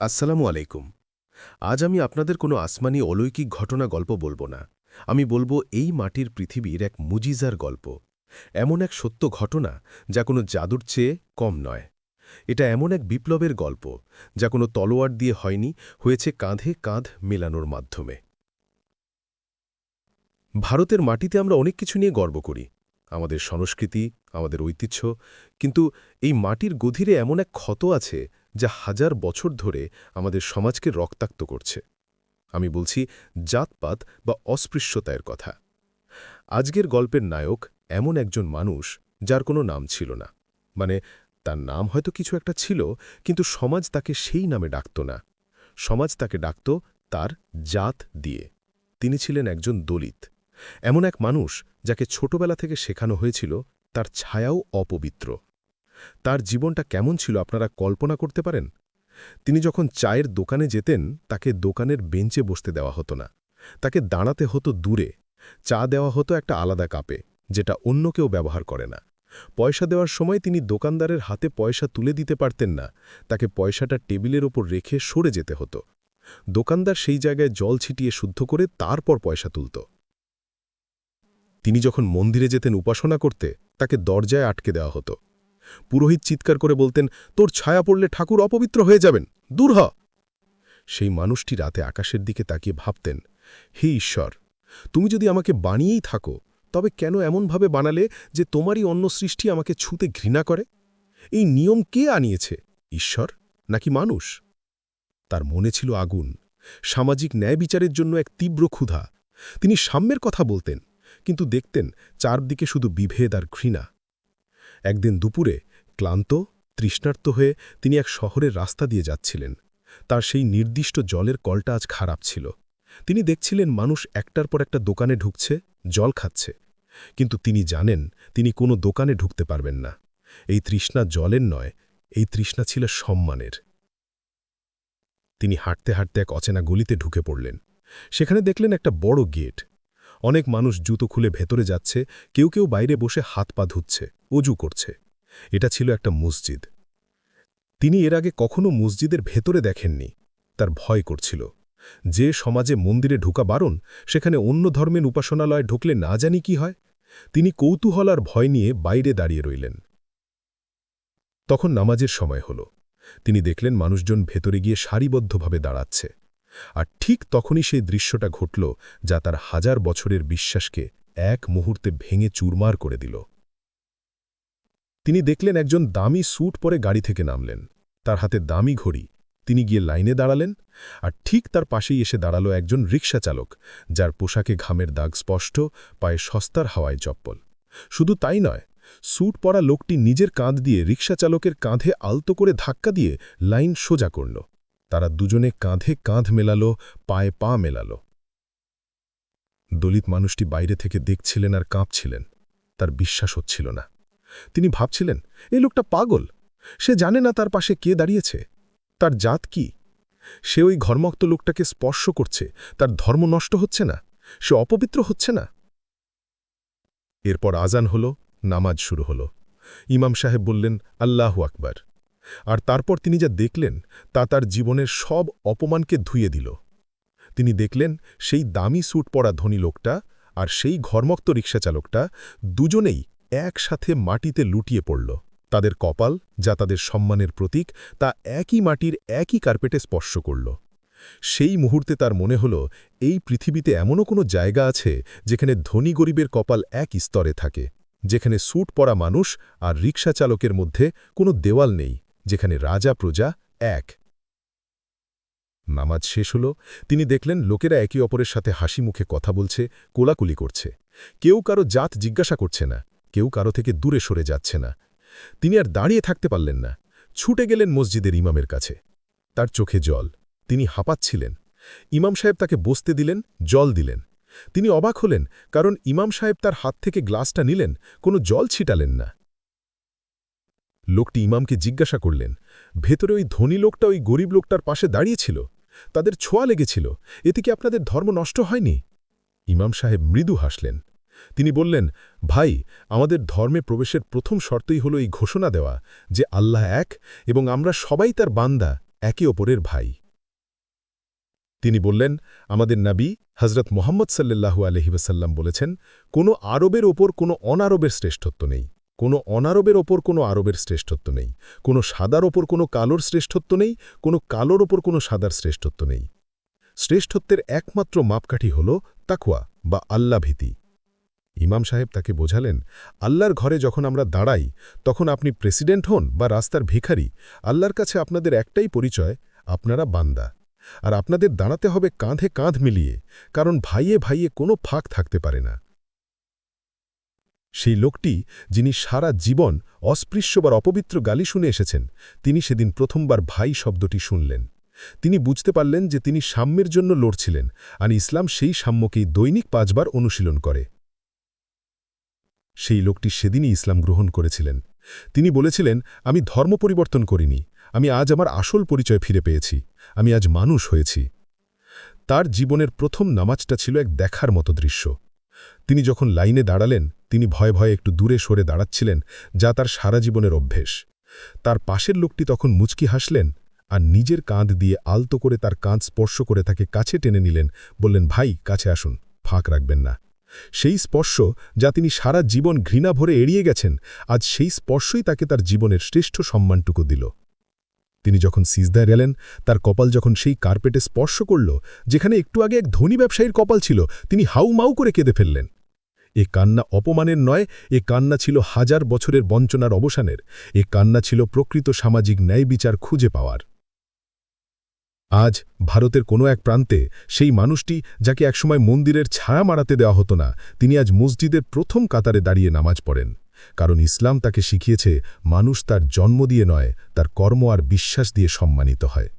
আসসালামু আলাইকুম। আজ আমি আপনাদের কোনো আসমানি অলৌকিক ঘটনা গল্প বলব না। আমি বলব এই মাটির পৃথিবীর এক মুজিজার গল্প। এমন এক সত্য ঘটনা যা কোনো জাদুর চেয়ে কম নয়। এটা এমন এক বিপ্লবের গল্প যা কোনো তলোয়ার দিয়ে হয়নি, হয়েছে কাঁধে কাঁধ মেলানোর মাধ্যমে। ভারতের মাটিতে আমরা অনেক কিছু নিয়ে গর্ব করি। আমাদের সংস্কৃতি, আমাদের ঐতিহ্য, কিন্তু এই মাটির গধীরে এমন এক ক্ষত আছে যা হাজার বছর ধরে আমাদের সমাজকে রক্তাক্ত করছে। আমি বলছি জাতপাত বা অস্পৃশ্যতায়ের কথা। আজকের গল্পের নায়ক এমন একজন মানুষ যার কোনো নাম ছিল না। মানে তার নাম হয়তো কিছু একটা ছিল, কিন্তু সমাজ তাকে সেই নামে ডাকত না। সমাজ তাকে ডাকত তার জাত দিয়ে। তিনি ছিলেন একজন দলিত। এমন এক মানুষ যাকে ছোটবেলা থেকে শেখানো হয়েছিল, তার ছায়াও অপবিত্র। তার জীবনটা কেমন ছিল আপনারা কল্পনা করতে পারেন? তিনি যখন চায়ের দোকানে যেতেন, তাকে দোকানের বেঞ্চে বসতে দেওয়া হতো না। তাকে দাঁড়াতে হতো দূরে। চা দেওয়া হতো একটা আলাদা কাপে, যেটা অন্য কেউ ব্যবহার করে না। পয়সা দেওয়ার সময় তিনি দোকানদারের হাতে পয়সা তুলে দিতে পারতেন না। তাকে পয়সাটা টেবিলের ওপর রেখে সরে যেতে হতো। দোকানদার সেই জায়গায় জল ছিটিয়ে শুদ্ধ করে তারপর পয়সা তুলত। তিনি যখন মন্দিরে যেতেন উপাসনা করতে, তাকে দরজায় আটকে দেওয়া হতো। পুরোহিত চিৎকার করে বলতেন, তোর ছায়া পড়লে ঠাকুর অপবিত্র হয়ে যাবেন, দূর হ। সেই মানুষটি রাতে আকাশের দিকে তাকিয়ে ভাবতেন, হে ঈশ্বর, তুমি যদি আমাকে বানিয়েই থাকো, তবে কেন এমনভাবে বানালে যে তোমারই অন্য সৃষ্টি আমাকে ছুতে ঘৃণা করে? এই নিয়ম কে আনিয়েছে, ঈশ্বর নাকি মানুষ? তার মনে ছিল আগুন, সামাজিক ন্যায় বিচারের জন্য এক তীব্র ক্ষুধা। তিনি সাম্যের কথা বলতেন, কিন্তু দেখতেন চারদিকে শুধু বিভেদ আর ঘৃণা। একদিন দুপুরে ক্লান্ত, তৃষ্ণার্ত হয়ে তিনি এক শহরের রাস্তা দিয়ে যাচ্ছিলেন। তার সেই নির্দিষ্ট জলের কলটা আজ খারাপ ছিল। তিনি দেখছিলেন মানুষ একটার পর একটা দোকানে ঢুকছে, জল খাচ্ছে। কিন্তু তিনি জানেন তিনি কোনো দোকানে ঢুকতে পারবেন না। এই তৃষ্ণা জলের নয়, এই তৃষ্ণা ছিল সম্মানের। তিনি হাঁটতে হাঁটতে এক অচেনা গলিতে ঢুকে পড়লেন। সেখানে দেখলেন একটা বড় গেট। অনেক মানুষ জুতো খুলে ভেতরে যাচ্ছে, কেউ কেউ বাইরে বসে হাত পা ধুচ্ছে। অজু করছে। এটা ছিল একটা মসজিদ। তিনি এর আগে কখনো মসজিদের ভেতরে দেখেননি। তার ভয় করছিল। যে সমাজে মন্দিরে ঢোকা বারণ, সেখানে অন্য ধর্মের উপাসনালয় ঢুকলে না জানি কি হয়। তিনি কৌতূহল আর ভয় নিয়ে বাইরে দাঁড়িয়ে রইলেন। তখন নামাজের সময় হল। তিনি দেখলেন মানুষজন ভেতরে গিয়ে সারিবদ্ধভাবে দাঁড়াচ্ছে। আর ঠিক তখনই সেই দৃশ্যটা ঘটল যা তার হাজার বছরের বিশ্বাসকে এক মুহূর্তে ভেঙে চুরমার করে দিল। তিনি দেখলেন একজন দামি স্যুট পরে গাড়ি থেকে নামলেন। তার হাতে দামি ঘড়ি। তিনি গিয়ে লাইনে দাঁড়ালেন আর ঠিক তার পাশেই এসে দাঁড়াল একজন রিক্সা চালক, যার পোশাকে ঘামের দাগ স্পষ্ট, পায়ে সস্তার হাওয়ায় চপ্পল। শুধু তাই নয়, স্যুট পরা লোকটি নিজের কাঁধ দিয়ে রিক্সা চালকের কাঁধে আলতো করে ধাক্কা দিয়ে লাইন সোজা করল। তারা দুজনে কাঁধে কাঁধ মেলালো, পায়ে পা মেলালো। দলিত মানুষটি বাইরে থেকে দেখছিলেন আর কাঁপছিলেন। তার বিশ্বাস হচ্ছিল না। তিনি ভাবছিলেন এই লোকটা পাগল। সে জানে না তার পাশে কে দাঁড়িয়েছে। তার জাত কি? সে ওই ঘর্মক্ত লোকটাকে স্পর্শ করছে। তার ধর্ম নষ্ট হচ্ছে না? সে অপবিত্র হচ্ছে না? এরপর আজান হল, নামাজ শুরু হল। ইমাম সাহেব বললেন, আল্লাহ আকবার। আর তারপর তিনি যা দেখলেন, তা তার জীবনের সব অপমানকে ধুয়ে দিল। তিনি দেখলেন, সেই দামি স্যুট পরা ধনী লোকটা আর সেই ঘর্মক্ত রিক্সাচালকটা দুজনেই একসাথে মাটিতে লুটিয়ে পড়ল। তাদের কপাল, যা তাদের সম্মানের প্রতীক, তা একই মাটির একই কার্পেটে স্পর্শ করল। সেই মুহূর্তে তার মনে হল, এই পৃথিবীতে এমনও কোনো জায়গা আছে, যেখানে ধনী গরিবের কপাল এক স্তরে থাকে, যেখানে স্যুট পরা মানুষ আর রিক্সা চালকের মধ্যে কোনো দেওয়াল নেই, যেখানে রাজা প্রজা এক। নামাজ শেষ হল, তিনি দেখলেন লোকেরা একে অপরের সাথে হাসি মুখে কথা বলছে, কোলাকুলি করছে। কেউ কারও জাত জিজ্ঞাসা করছে না। কেউ কারও থেকে দূরে সরে যাচ্ছে না। তিনি আর দাঁড়িয়ে থাকতে পারলেন না। ছুটে গেলেন মসজিদের ইমামের কাছে। তার চোখে জল। তিনি হাঁপাচ্ছিলেন। ইমাম সাহেব তাকে বসতে দিলেন, জল দিলেন। তিনি অবাক হলেন, কারণ ইমাম সাহেব তার হাত থেকে গ্লাসটা নিলেন, কোনো জল ছিটালেন না। লোকটি ইমামকে জিজ্ঞাসা করলেন, ভেতরে ওই ধনী লোকটা ওই গরিব লোকটার পাশে দাঁড়িয়েছিল তাদের ছোঁয়া লেগেছিল? এতে কি আপনাদের ধর্ম নষ্ট হয়নি? ইমাম সাহেব মৃদু হাসলেন। তিনি বললেন, ভাই, আমাদের ধর্মে প্রবেশের প্রথম শর্তই হল এই ঘোষণা দেওয়া যে আল্লাহ এক এবং আমরা সবাই তার বান্দা, একে অপরের ভাই। তিনি বললেন, আমাদের নাবী হজরত মোহাম্মদ সাল্লাল্লাহু আলহিবাসাল্লাম বলেছেন, কোনো আরবের ওপর কোনো অনারবের শ্রেষ্ঠত্ব নেই। কোনো অনারবের ওপর কোনো আরবের শ্রেষ্ঠত্ব নেই। কোনো সাদার ওপর কোনো কালোর শ্রেষ্ঠত্ব নেই। কোনো কালোর ওপর কোনো সাদার শ্রেষ্ঠত্ব নেই। শ্রেষ্ঠত্বের একমাত্র মাপকাঠি হল তাকুয়া বা আল্লা ভীতি ইমাম সাহেব তাকে বোঝালেন, আল্লাহর ঘরে যখন আমরা দাঁড়াই, তখন আপনি প্রেসিডেন্ট হন বা রাস্তার ভিখারি। আল্লাহর কাছে আপনাদের একটাই পরিচয়, আপনারা বান্দা। আর আপনাদের দাঁড়াতে হবে কাঁধে কাঁধ মিলিয়ে, কারণ ভাইয়ে ভাইয়ে কোনো ফাঁক থাকতে পারে না। সেই লোকটি, যিনি সারা জীবন অস্পৃশ্য বা অপবিত্র গালি শুনে এসেছেন, তিনি সেদিন প্রথমবার ভাই শব্দটি শুনলেন। তিনি বুঝতে পারলেন যে তিনি সাম্যের জন্য লড়ছিলেন, আর ইসলাম সেই সাম্যকেই দৈনিক পাঁচবার অনুশীলন করে। সেই লোকটি সেদিনই ইসলাম গ্রহণ করেছিলেন। তিনি বলেছিলেন, আমি ধর্ম পরিবর্তন করিনি। আমি আজ আমার আসল পরিচয় ফিরে পেয়েছি। আমি আজ মানুষ হয়েছি। তার জীবনের প্রথম নামাজটা ছিল এক দেখার মতো দৃশ্য। তিনি যখন লাইনে দাঁড়ালেন, তিনি ভয়ে ভয়ে একটু দূরে সরে দাঁড়াচ্ছিলেন, যা তার সারা জীবনের অভ্যেস। তার পাশের লোকটি তখন মুচকি হাসলেন আর নিজের কাঁধ দিয়ে আলতো করে তার কাঁধ স্পর্শ করে তাকে কাছে টেনে নিলেন, বললেন, ভাই, কাছে আসুন, ফাঁক রাখবেন না। সেই স্পর্শ যা তিনি সারা জীবন ঘৃণা ভরে এড়িয়ে গেছেন, আজ সেই স্পর্শই তাকে তার জীবনের শ্রেষ্ঠ সম্মানটুকু দিল। তিনি যখন সিজদায় গেলেন, তার কপাল যখন সেই কার্পেটে স্পর্শ করল, যেখানে একটু আগে এক ধনী ব্যবসায়ীর কপাল ছিল, তিনি হাউ মাউ করে কেঁদে ফেললেন। এ কান্না অপমানের নয়, এ কান্না ছিল হাজার বছরের বঞ্চনার অবসানের, এ কান্না ছিল প্রকৃত সামাজিক ন্যায় বিচার খুঁজে পাওয়ার। আজ ভারতের কোনো এক প্রান্তে সেই মানুষটি যাকে একসময় মন্দিরের ছায়া মারাতে দেওয়া হতো না, তিনি আজ মসজিদের প্রথম কাতারে দাঁড়িয়ে নামাজ পড়েন। কারণ ইসলাম তাকে শিখিয়েছে, মানুষ তার জন্ম দিয়ে নয়, তার কর্ম আর বিশ্বাস দিয়ে সম্মানিত হয়।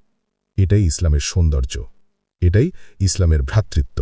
এটাই ইসলামের সৌন্দর্য। এটাই ইসলামের ভ্রাতৃত্ব।